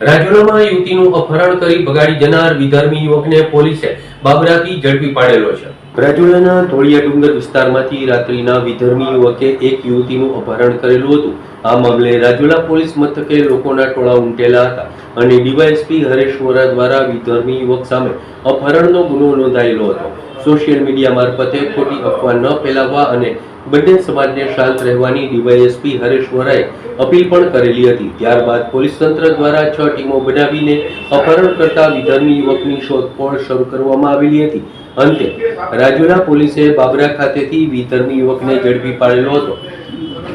રાજુલામાં યુવતીનું અપહરણ કરી ભગાડી જનાર વિધર્મી યુવકને પોલીસે બાબરાથી ઝડપી પાડેલો છે. રાજુલાના ધોળિયા ડુંગર વિસ્તારમાંથી રાત્રિના વિધર્મી યુવકે એક યુવતીનું અપહરણ કરેલું હતું. આ મામલે રાજુલા પોલીસ મથકે લોકોના ટોળા ઉમટેલા હતા અને ડીવાયએસપી હરેશ વોરા દ્વારા વિધર્મી યુવક સામે અપહરણનો ગુનો નોંધાયેલો હતો. સોશિયલ મીડિયા મારફતે ખોટી અફવા ન ફેલાવવા અને બંને સમાજને શાંત રહેવાની ડીવાયએસપી હરેશ વોરાએ અપીલ પણ કરેલી હતી. ત્યારબાદ પોલીસ તંત્ર દ્વારા છ ટીમો બનાવીને અપહરણ કરતા વિધર્મી યુવકની શોધખોળ શરૂ કરવામાં આવેલી હતી. અંતે રાજુલા પોલીસે બાબરા ખાતેથી વિધર્મી યુવકને ઝડપી પાડેલો હતો.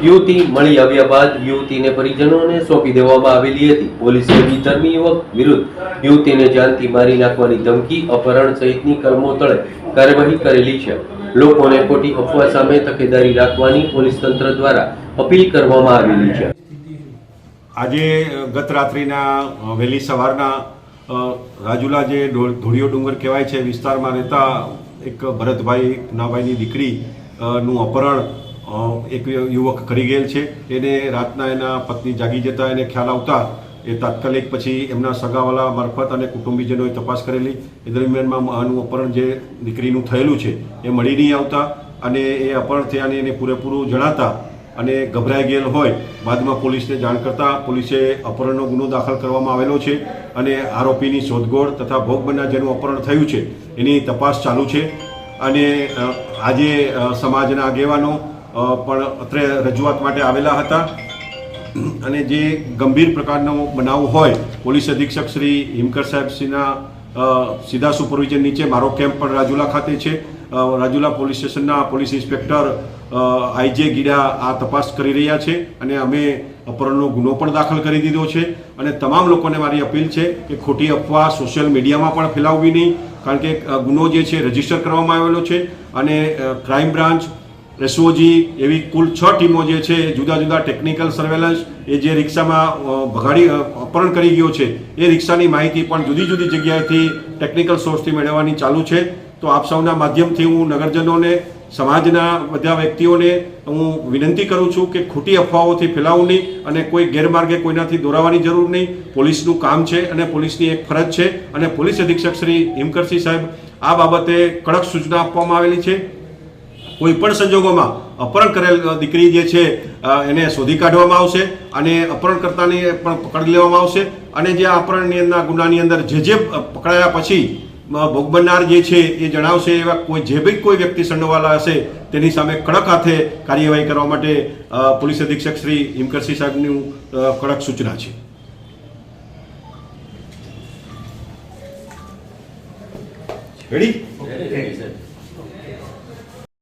યુવતી મળી આવ્યા બાદ યુવતીને પરિજનોને સોંપી દેવામાં આવેલી હતી. પોલીસે વિધર્મી યુવક વિરુદ્ધ યુવતીને જાનથી મારી નાખવાની ધમકી, અપહરણ સહિતની કર્મો તળે કાર્યવાહી કરેલી છે. લોકોને ખોટી અફવા સામે તકેદારી રાખવાની પોલીસ તંત્ર દ્વારા અપીલ કરવામાં આવેલી છે. આજે ગત રાત્રિના વહેલી સવારના રાજુલા જે ધોળિયો ડુંગર કહેવાય છે, વિસ્તારમાં રહેતા એક ભરતભાઈ નાભાઈની દીકરી નું અપહરણ એક યુવક કરી ગયેલ છે. એને રાતના એના પત્ની જાગી જતા એને ખ્યાલ આવતા એ તાત્કાલિક પછી એમના સગાવાલા મારફત અને કુટુંબીજનોએ તપાસ કરેલી. એ દરમિયાનમાં આનું અપહરણ જે દીકરીનું થયેલું છે, એ મળી નહીં આવતા અને એ અપહરણ થયાની એને પૂરેપૂરું જણાતા અને ગભરાઈ ગયેલ હોય. બાદમાં પોલીસને જાણ કરતા પોલીસે અપહરણનો ગુનો દાખલ કરવામાં આવેલો છે અને આરોપીની શોધખોળ તથા ભોગ બનનાર જેનું અપહરણ થયું છે, એની તપાસ ચાલુ છે. અને આજે સમાજના આગેવાનો પણ અત્રે રજૂઆત માટે આવેલા હતા. અને જે ગંભીર પ્રકારનો બનાવ હોય, પોલીસ અધિક્ષક શ્રી હિમકર સાહેબ શ્રીના સીધા સુપરવિઝન નીચે, મારો કેમ્પ પણ રાજુલા ખાતે છે. રાજુલા પોલીસ સ્ટેશનના police inspector I J Gida આ તપાસ કરી રહ્યા છે અને અમે અપહરણનો ગુનો પણ દાખલ કરી દીધો છે. અને તમામ લોકોને મારી અપીલ છે કે ખોટી અફવા સોશિયલ મીડિયામાં પણ ફેલાવવી નહીં. કારણ કે ગુનો જે છે, રજિસ્ટર કરવામાં આવેલો છે. અને ક્રાઇમ બ્રાન્ચ એસઓજી એવી કુલ છ ટીમો જે છે, જુદા જુદા ટેકનિકલ સર્વેલન્સ એ જે રિક્ષામાં ભગાડી અપહરણ કરી ગયો છે, એ રિક્ષાની માહિતી પણ જુદી જુદી જગ્યાએથી ટેકનિકલ સોર્સથી મેળવવાની ચાલુ છે. તો આપ સૌના માધ્યમથી હું નગરજનોને, સમાજના બધા વ્યક્તિઓને હું વિનંતી કરું છું કે ખોટી અફવાઓથી ફેલાવું નહીં અને કોઈ ગેરમાર્ગે કોઈનાથી દોરાવાની જરૂર નહીં. પોલીસનું કામ છે અને પોલીસની એક ફરજ છે અને પોલીસ અધિક્ષક શ્રી હિમકરસિંહ સાહેબ આ બાબતે કડક સૂચના આપવામાં આવેલી છે. કોઈ પણ સંજોગોમાં અપહરણ કરેલ દીકરી જે છે એને શોધી કાઢવામાં આવશે અને અપહરણકર્તાની પણ પકડી લેવામાં આવશે અને જે અપહરણની અંદર ગુનાની અંદર જે જે પકડાયા પછી ભોગ બનનાર જે છે, એ જણાવશે એવા કોઈ, જે બી કોઈ વ્યક્તિ સંડોવાલા હશે, તેની સામે કડક હાથે કાર્યવાહી કરવા માટે પોલીસ અધિક્ષક શ્રી હિમકરસિંહ સાહેબની કડક સૂચના છે. રેડી